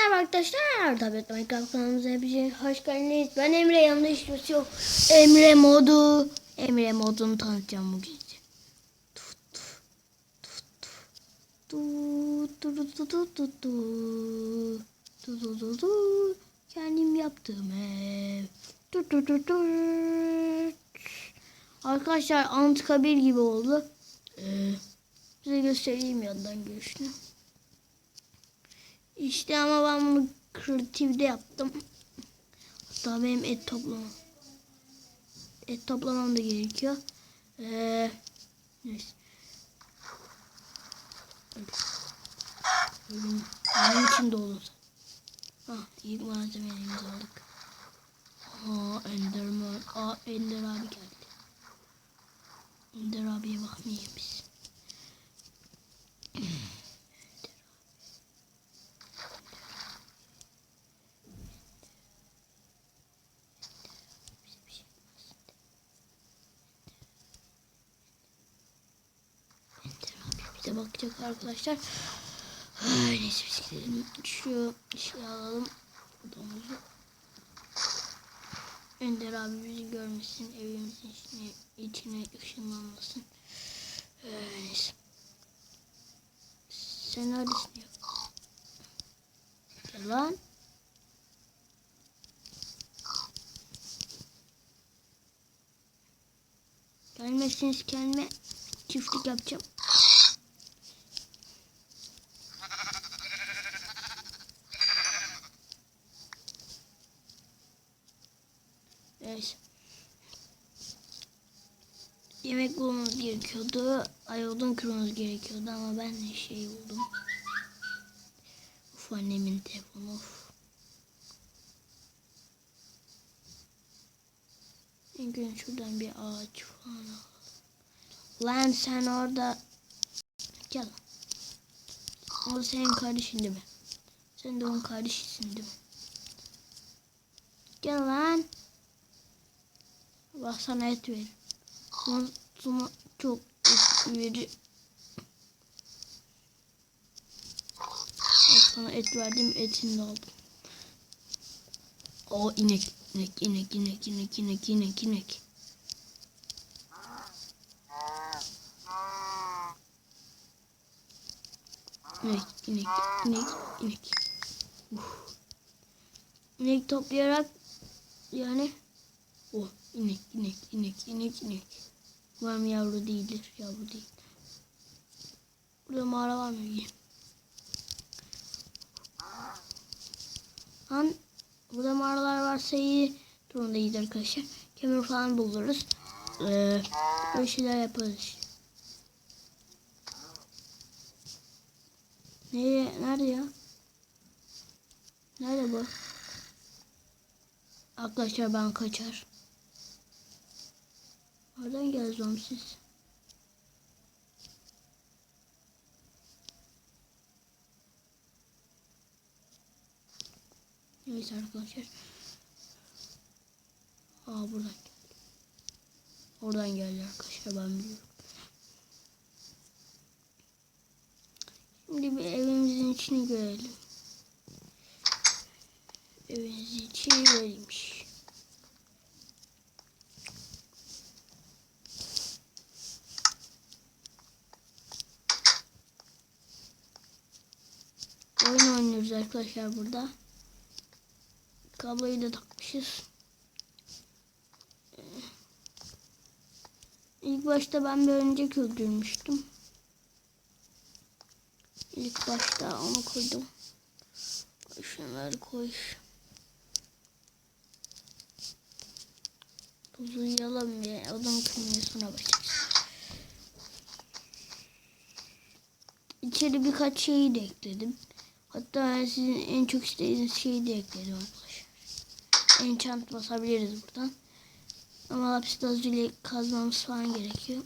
Merhaba arkadaşlar. Tabii Minecraft kanalımıza hepiniz şey- hoş geldiniz. Ben Emre yanımda hiç şey yok. Emre modu. Emre modunu tanıtacağım bugün. Kendim yaptığım ev. Arkadaşlar Antikabir gibi oldu. Ee, size göstereyim yandan görüşünü. İşte ama ben bunu kreatifde yaptım. Hatta benim et toplamam. Et toplamam da gerekiyor. Ee, neyse. Ölüm için dolu. Ah, ilk malzemelerimizi aldık. Aa, Enderman. Aa, Ender abi geldi. Ender abiye bakmayayım biz. bisiklete bakacak arkadaşlar. Ay, neyse bisikletini şu şey alalım. Domuzu. Ender abimizi görmesin. Evimizin içine, içine ışınlanmasın. Ee, neyse. Senaryosunu yap. Lan. Gelmesiniz kelime çiftlik yapacağım. Neyse. Yemek bulmamız gerekiyordu. Ay odun kırmamız gerekiyordu ama ben şey buldum. Uf annemin telefonu. İlk gün şuradan bir ağaç falan. Lan sen orada gel. O senin kardeşin değil mi? Sen de onun kardeşisin değil mi? Gel lan. Bak sana et ver. Sana, çok et verir. Sana et verdim etini de aldım. O inek inek inek inek inek inek inek inek. İnek inek inek inek. Uf. İnek toplayarak yani o inek inek inek inek inek. Mı yavru değildir yavru değil. Burada mağara var mı? Lan burada mağaralar varsa iyi durumda iyidir arkadaşlar. Kömür falan buluruz. Ee, böyle şeyler yaparız. Nereye, nerede ya? Nerede bu? Arkadaşlar ben kaçar. Oradan geleceğim siz. Neyse arkadaşlar. Aa buradan geldi. Oradan geldi arkadaşlar ben biliyorum. Şimdi bir evimizin içini görelim. Evimizin içi böyleymiş. Oyun oynuyoruz arkadaşlar burada. Kabloyu da takmışız. Ee, İlk başta ben bir örümcek öldürmüştüm. İlk başta onu koydum. Şunları koy. Uzayalım bir odun kırmızısına başlayacağız. İçeri birkaç şeyi de ekledim. Hatta sizin en çok istediğiniz şeyi de ekledim arkadaşlar. Enchant basabiliriz buradan. Ama lapis lazuli kazmamız falan gerekiyor.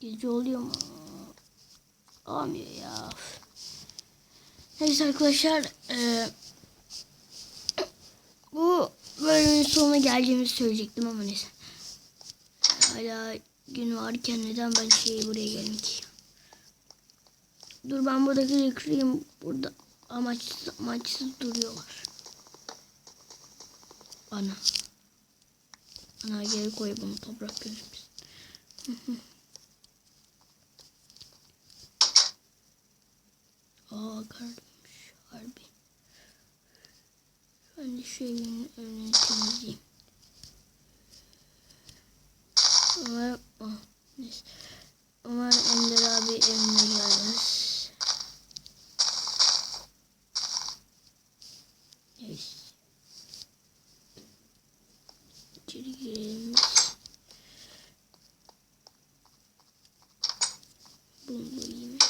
Gece oluyor mu? Olmuyor ya. Neyse arkadaşlar. eee, bu ona geleceğimizi söyleyecektim ama neyse. Hala gün varken neden ben şeyi buraya geldim ki? Dur ben buradakileri kırayım. Burada amaçsız amaçsız duruyorlar. Ana. Ana geri koy bunu toprak gözümüz. Aa kardeş harbi. Ben de şu evin önünü temizleyeyim. Oh. Umarım Ender abi evine. Neyse. İçeri girelim. Bunu da.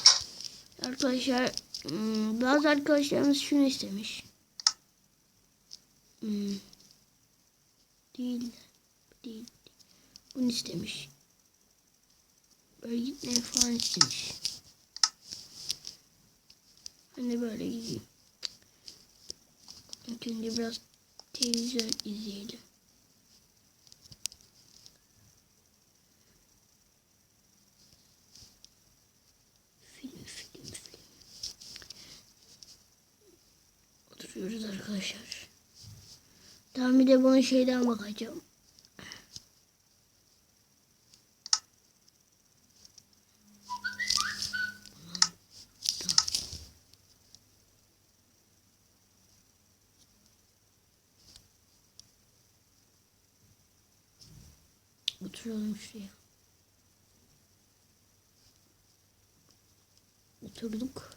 Arkadaşlar hmm, bazı arkadaşlarımız şunu istemiş. Değil. Değil. Bunu istemiş. Böyle gitmeyi falan istemiş. De böyle gideyim. İlk biraz televizyon izleyelim. Film, film, film. Oturuyoruz arkadaşlar. Tamam bir de bunun şeyden bakacağım. Oturalım şuraya. Oturduk.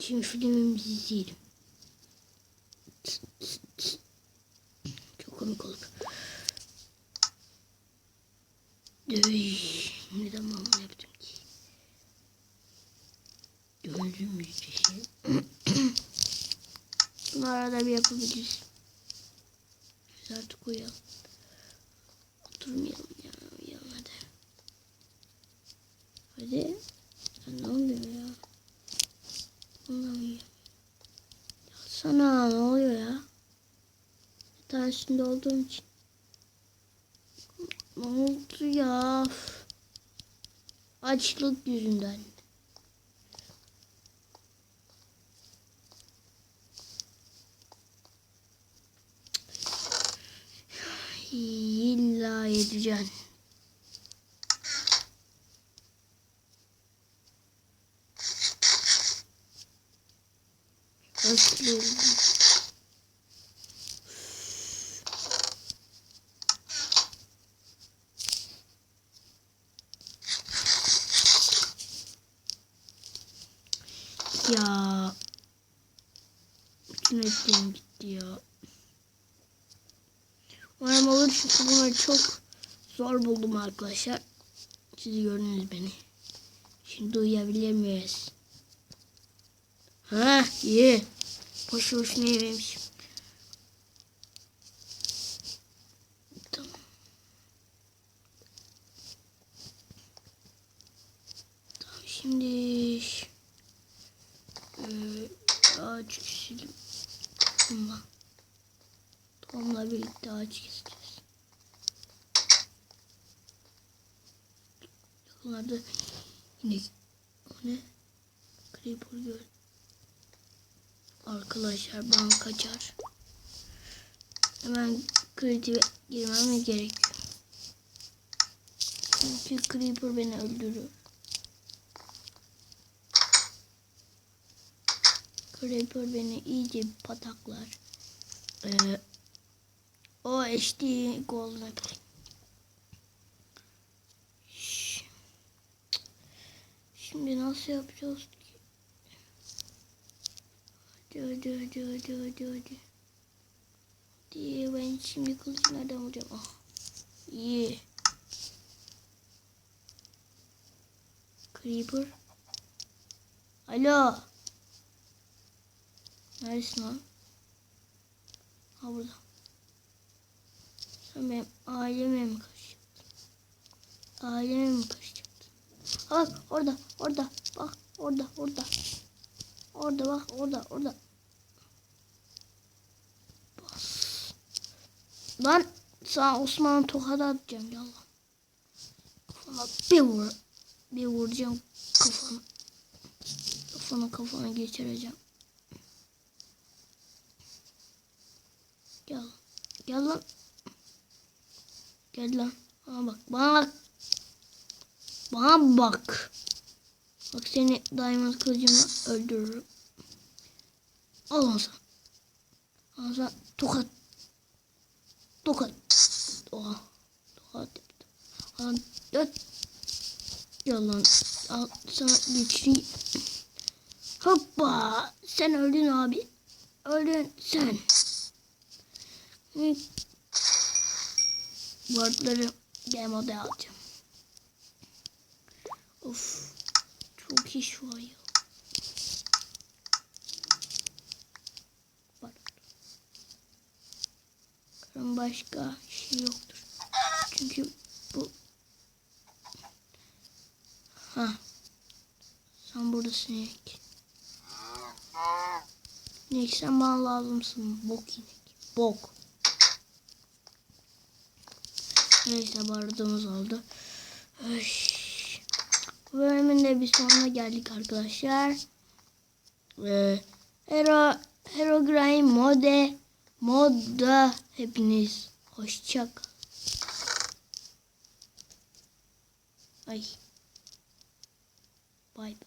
Şimdi filmimizi izleyelim. Komik olur. Dövüş. Neden ben yaptım ki? Gördüğüm bir şey. Bunu arada bir yapabiliriz. Biz artık uyuyalım. Oturmayalım ya. Uyuyalım hadi. Hadi. Ya ne oluyor ya? Anlamıyorum. Sana ne oluyor ya? Yatağın üstünde olduğum için. Ne oldu ya? Açlık yüzünden. İlla yedeceksin. Nasıl Ya. Bütün gitti ya. Umarım olur çünkü bunları çok zor buldum arkadaşlar. Siz gördünüz beni. Şimdi uyuyabilir miyiz? Ha iyi. Boşu boşuna yememişim. Tamam. Tamam şimdi ş- ee, ağaç keselim. Bununla. Tomla birlikte ağaç keseceğiz. Yakınlarda yine o ne? Creeper gördüm. Arkadaşlar ben kaçar. Hemen kreative girmem gerekiyor. Çünkü Creeper beni öldürür. Creeper beni iyice pataklar. Ee, o HD Golden. Şimdi nasıl yapacağız ki? Hadi hadi hadi hadi hadi hadi. Hadi ben şimdi kılıcı nereden bulacağım? Ah. İyi. Creeper. Alo. Neredesin lan? Ha burada. Benim aileme mi kaçacaktın? Aileme mi kaçacaktın? Bak orada, orada, bak orada, orada. Orada bak, orada, orada. Bas. Lan sana Osman'ı tokat atacağım ya lan. Kafana bir vur. Bir vuracağım kafana. Kafana kafana geçireceğim. Gel. Gel lan. Gel lan. Bana bak. Bana bak. Bana bak. Bak seni diamond kılıcımla öldürürüm. Al. Al sen tokat. Tokat. Oha. Tokat yaptım. Dört. Yalan. Al sana güçlü. Hoppa. Sen öldün abi. Öldün sen. Wordları game model alacağım. Of. Çok iş var ya. Bak. Başka şey yoktur. Çünkü bu Ha. Sen buradasın inek. İnek sen bana lazımsın. Bok inek. Bok. Neyse bardağımız oldu. Öş. Bu bölümün de bir sonuna geldik arkadaşlar. Ee, Hero, Herobrine mode modda hepiniz hoşça kalın. Ay. Bay bay.